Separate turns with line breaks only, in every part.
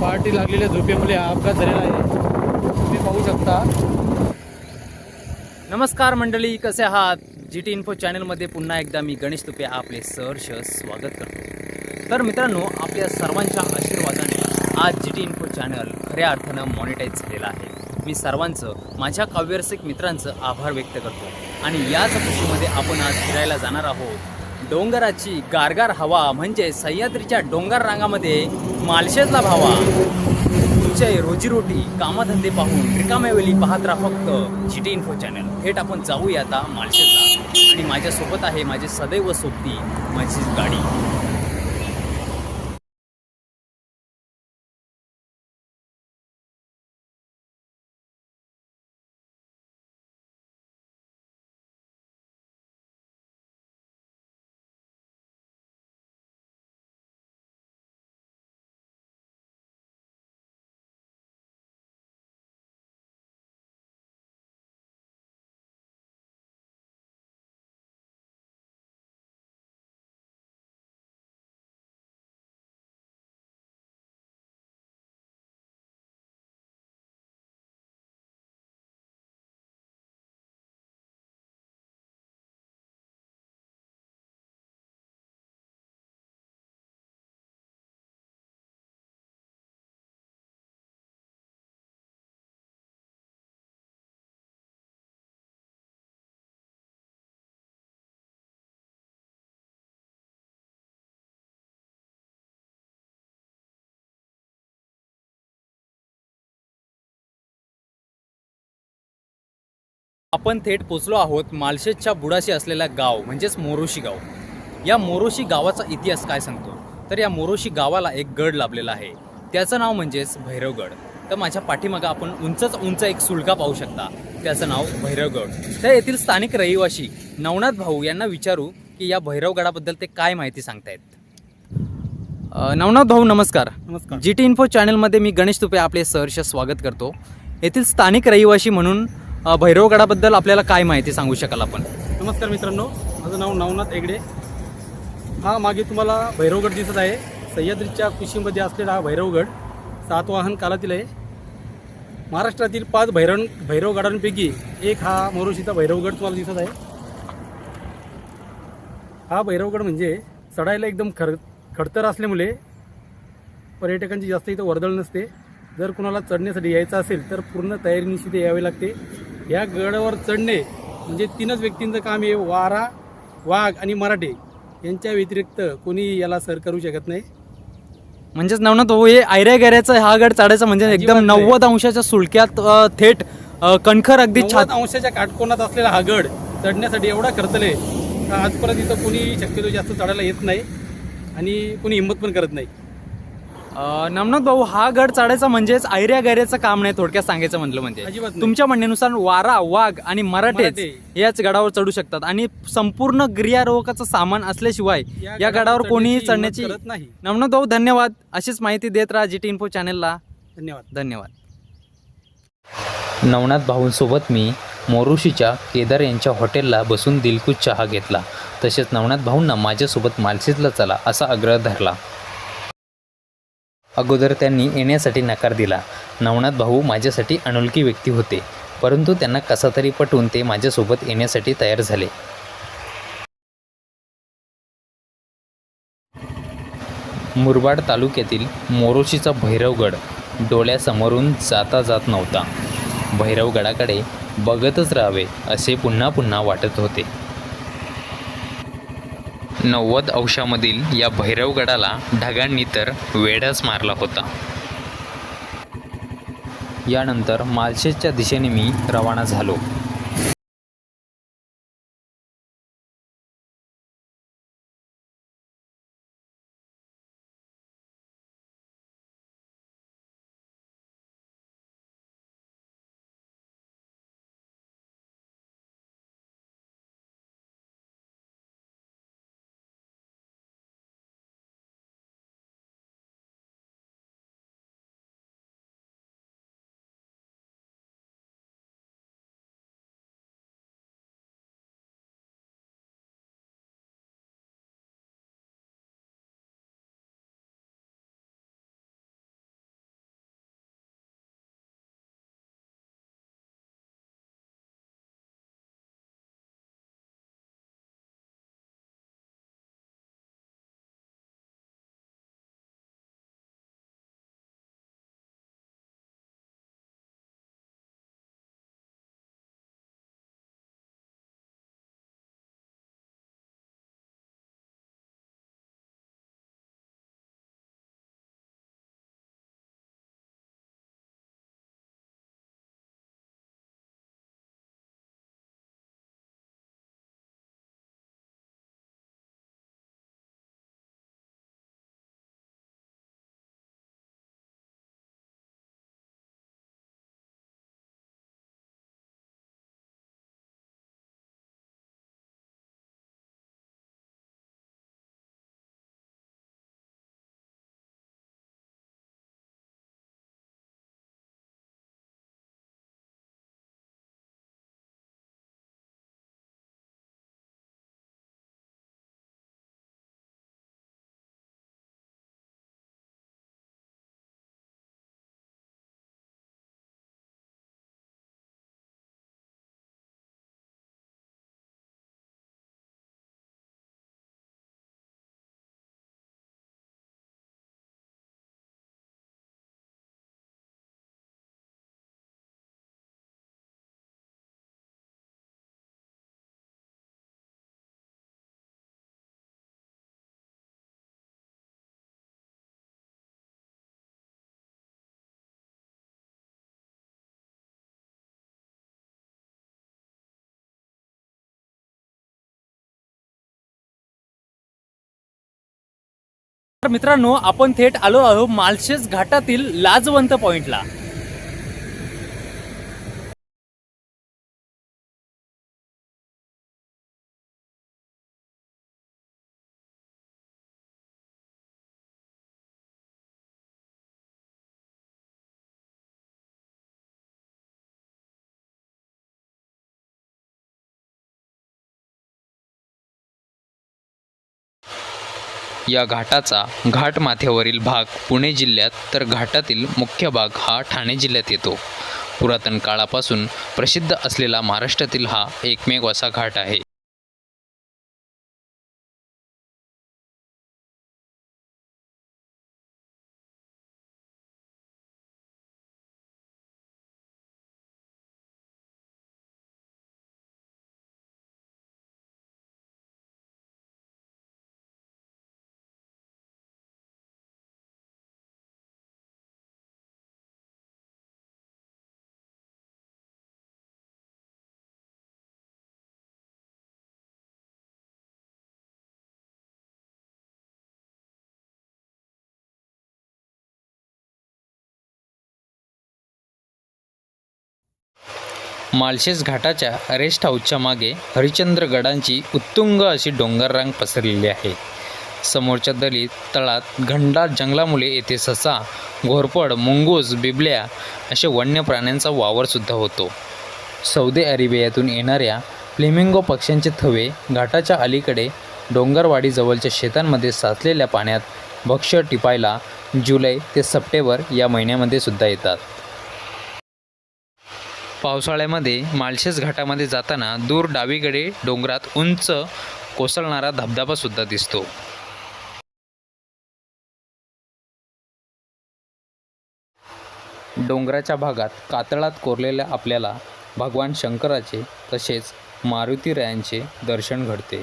पहाटे लागलेल्या झोपेमुळे हा अपघात झालेला आहे. तुम्ही पाहू शकता.
नमस्कार मंडळी कसे आहात? जी टी इन्फो चॅनलमध्ये पुन्हा एकदा मी गणेश तुपे आपले सहर्ष स्वागत करतो. तर मित्रांनो आपल्या सर्वांच्या आशीर्वादाने आज जी टी इन्फो चॅनल खऱ्या अर्थानं मॉनिटाईज झालेलं आहे. मी सर्वांचं माझ्या काव्यरसिक मित्रांचं आभार व्यक्त करतो. आणि याच खुशीमध्ये आपण आज फिरायला जाणार आहोत डोंगराची गारगार हवा म्हणजे सह्याद्रीच्या डोंगर रांगामध्ये मालशेजला भावा. तुमचे रोजीरोटी कामधंदे पाहून रिकाम्या पाहत राहा फक्त जी टी इन्फो चॅनल थेट आपण जाऊया आता मालशेजला. आणि माझ्यासोबत आहे माझे सदैव सोबती माझी गाडी. आपण थेट पोचलो आहोत मालशेजच्या बुडाशी असलेला गाव म्हणजेच मोरोशी गाव. या मोरोशी गावाचा इतिहास काय सांगतो? तर या मोरोशी गावाला एक गड लाभलेला आहे. त्याचं नाव म्हणजेच भैरवगड. तर माझ्या पाठीमागं आपण उंचच उंच एक सुळका पाहू शकता. त्याचं नाव भैरवगड. तर येथील स्थानिक रहिवासी नवनाथ भाऊ यांना विचारू की या भैरवगडाबद्दल ते काय माहिती सांगतायत. नवनाथ भाऊ नमस्कार.
नमस्कार.
जी टी इन्फो चॅनलमध्ये मी गणेश तुपे आपले सहर्ष स्वागत करतो. येथील स्थानिक रहिवासी म्हणून भैरवगडाबद्दल आपल्याला काय माहिती सांगू शकाल आपण?
नमस्कार मित्रांनो माझं नाव नवनाथ एगडे. हा मागे तुम्हाला भैरवगड दिसत आहे. सह्याद्रीच्या कुशीमध्ये असलेला हा भैरवगड सातवाहन कालातील आहे. महाराष्ट्रातील पाच भैरव भैरवगडांपैकी एक हा मोरोशीचा भैरवगड तुम्हाला दिसत आहे. हा भैरवगड म्हणजे चढायला एकदम खर खडतर असल्यामुळे पर्यटकांची जास्त इथं वर्दळ नसते. जर कुणाला चढण्यासाठी यायचं असेल तर पूर्ण तयारीनिशी ते यावे लागते. या गडावर चढणे म्हणजे तीनच व्यक्तींचं काम आहे. वारा वाघ आणि मराठे. यांच्या व्यतिरिक्त कोणी याला सर करू शकत नाही.
म्हणजेच नवनाथ भाऊ हे आयऱ्या गैऱ्याचा हा गड चढायचा म्हणजे एकदम
अजिबात नाही.
नव्वद अंशाच्या सुळक्यात अ, थेट अ, कणखर अगदी
नव्वद
छात
अंशाच्या काटकोनात असलेला हा गड चढण्यासाठी एवढा खर्चले का आजपर्यंत इथं कोणी शक्यतो जास्त चढायला येत नाही आणि कोणी हिंमत पण करत नाही.
अ, नवनाथ भाऊ हा गड चढायचा म्हणजेच आयऱ्या गैऱ्याचं काम नाही थोडक्यात सांगायचं म्हटलं म्हणजे. तुमच्या म्हणण्यानुसार वारा वाघ आणि मराठे. याच गडावर चढू शकतात आणि संपूर्ण गिर्यारोहकाचं सामान असल्याशिवाय
या
या गडावर कोणीही
चढण्याची नाही.
नवनाथ भाऊ धन्यवाद. अशीच माहिती देत राहा जी टी इन्फो चॅनलला.
धन्यवाद.
धन्यवाद. नवनाथ भाऊंसोबत मी मोरुशीच्या केदार यांच्या हॉटेलला बसून दिलखुश चहा घेतला. तसेच नवनाथ भाऊंना माझ्यासोबत मालशेजला चला असा आग्रह धरला. अगोदर त्यांनी येण्यासाठी नकार दिला. नवनाथ भाऊ माझ्यासाठी अनोळखी व्यक्ती होते. परंतु त्यांना कसा तरी पटवून ते माझ्यासोबत येण्यासाठी तयार झाले. मुरबाड तालुक्यातील मोरोशीचा भैरवगड डोळ्यासमोरून जाता जात नव्हता. भैरवगडाकडे बघतच राहावे असे पुन्हा पुन्हा वाटत होते. नव्वद अंशामधील या भैरवगडाला ढगांनी तर वेढाच मारला होता. यानंतर मालशेजच्या दिशेने मी रवाना झालो.
तर मित्रांनो आपण थेट आलो आहोत मालशेज घाटातील लाजवंत पॉइंटला.
या घाटाचा घाटमाथ्यावरील भाग पुणे जिल्ह्यात तर घाटातील मुख्य भाग हा ठाणे जिल्ह्यात येतो. पुरातन काळापासून प्रसिद्ध असलेला महाराष्ट्रातील हा एकमेव असा घाट आहे. मालशेज घाटाच्या रेस्ट हाऊसच्या मागे हरिश्चंद्र गडांची उत्तुंग अशी डोंगररांग पसरलेली आहे. समोरच्या दरीत तळात घनदाट जंगलामुळे येथे ससा घोरपड मुंगूस बिबल्या असे वन्य प्राण्यांचा वावरसुद्धा होतो. सौदी अरेबियातून येणाऱ्या फ्लेमिंगो पक्ष्यांचे थवे घाटाच्या अलीकडे डोंगरवाडीजवळच्या शेतांमध्ये साचलेल्या पाण्यात भक्ष्य टिपायला जुलै ते सप्टेंबर या महिन्यामध्ये सुद्धा येतात. पावसाळ्यामध्ये माळशेज घाटामध्ये जाताना दूर डावीकडे डोंगरात उंच कोसळणारा धबधबासुद्धा दिसतो. डोंगराच्या भागात कातळात कोरलेल्या आपल्याला भगवान शंकराचे तसेच मारुतीरायांचे दर्शन घडते.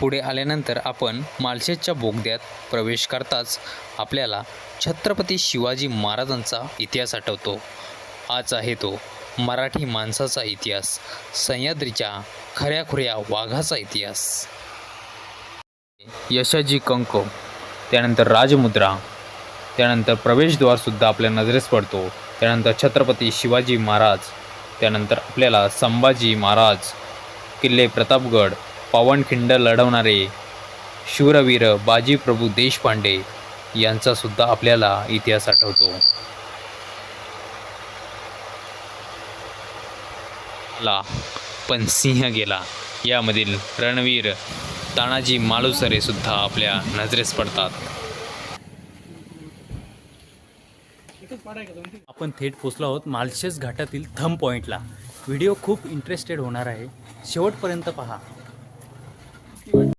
पुढे आल्यानंतर आपण मालशेजच्या बोगद्यात प्रवेश करताच आपल्याला छत्रपती शिवाजी महाराजांचा इतिहास आठवतो. आज आहे तो मराठी माणसाचा इतिहास सह्याद्रीच्या खऱ्याखुऱ्या वाघाचा इतिहास. यशाजी कंक त्यानंतर राजमुद्रा त्यानंतर प्रवेशद्वारसुद्धा आपल्या नजरेस पडतो. त्यानंतर छत्रपती शिवाजी महाराज त्यानंतर आपल्याला संभाजी महाराज किल्ले प्रतापगड पावनखिंड लढवणारे शूरवीर बाजीप्रभू देशपांडे यांचासुद्धा आपल्याला इतिहास आठवतो. ला पण सिंह गेला. यामधील रणवीर तानाजी मालुसरे सुद्धा आपल्या नजरेस पडतात.
आपण थेट पोचलो आहोत मालशेज घाटातील थम पॉईंटला व्हिडिओ खूप इंटरेस्टेड होणार आहे. शेवटपर्यंत पहा. Thank you.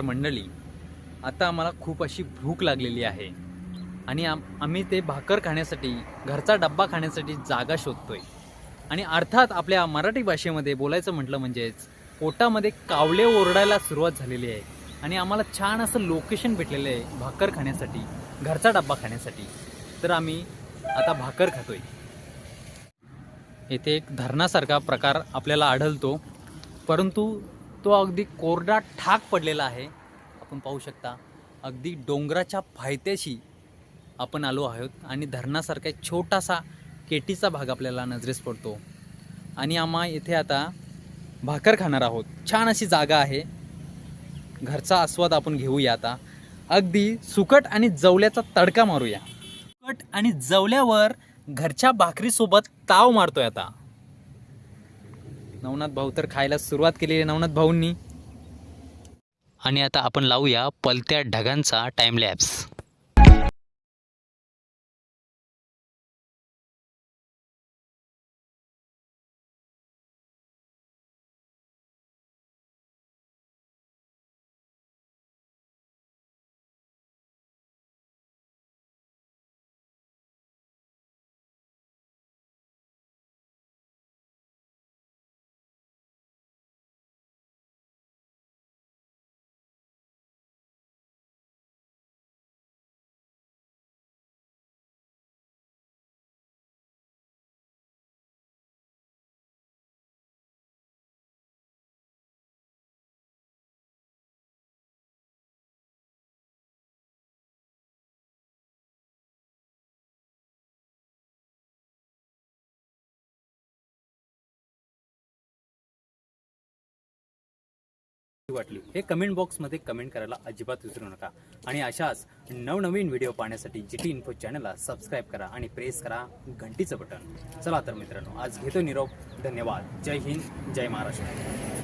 मंडळी आता आम्हाला खूप अशी भूक लागलेली आहे. आणि आम आम्ही ते भाकर खाण्यासाठी घरचा डब्बा खाण्यासाठी जागा शोधतोय. आणि अर्थात आपल्या मराठी भाषेमध्ये बोलायचं म्हटलं म्हणजेच पोटामध्ये कावळे ओरडायला सुरुवात झालेली आहे. आणि आम्हाला छान असं लोकेशन भेटलेलं आहे भाकर खाण्यासाठी घरचा डब्बा खाण्यासाठी. तर आम्ही आता भाकर खातोय. येथे एक धरणासारखा प्रकार आपल्याला आढळतो. परंतु तो अगदी कोरडा ठाक पडलेला आहे. आपण पाहू शकता अगदी डोंगराच्या पायथ्याशी आपण आलो आहोत आणि धरणासारखा एक छोटासा केटीचा भाग आपल्याला नजरेस पडतो. आणि आम्हा येथे आता भाकर खाणार आहोत. छान अशी जागा आहे. घरचा आस्वाद आपण घेऊया आता. अगदी सुकट आणि जवल्याचा तडका मारूया. सुकट आणि जवल्यावर घरच्या भाकरीसोबत ताव मारतोय आता. नवनाथ भाऊ तर खायला सुरुवात केलेली आहे नवनाथ भाऊंनी.
आणि आता आपण लावूया पलत्या ढगांचा टाइम लॅब्स
वाटली? हे कमेंट बॉक्समध्ये कमेंट करायला अजिबात विसरू नका. आणि अशाच नवनवीन व्हिडिओ पाहण्यासाठी जी टी इन्फो चॅनलला सबस्क्राईब करा आणि प्रेस करा घंटीचं बटन चला तर मित्रांनो आज घेतो निरोप. धन्यवाद. जय हिंद जय महाराष्ट्र.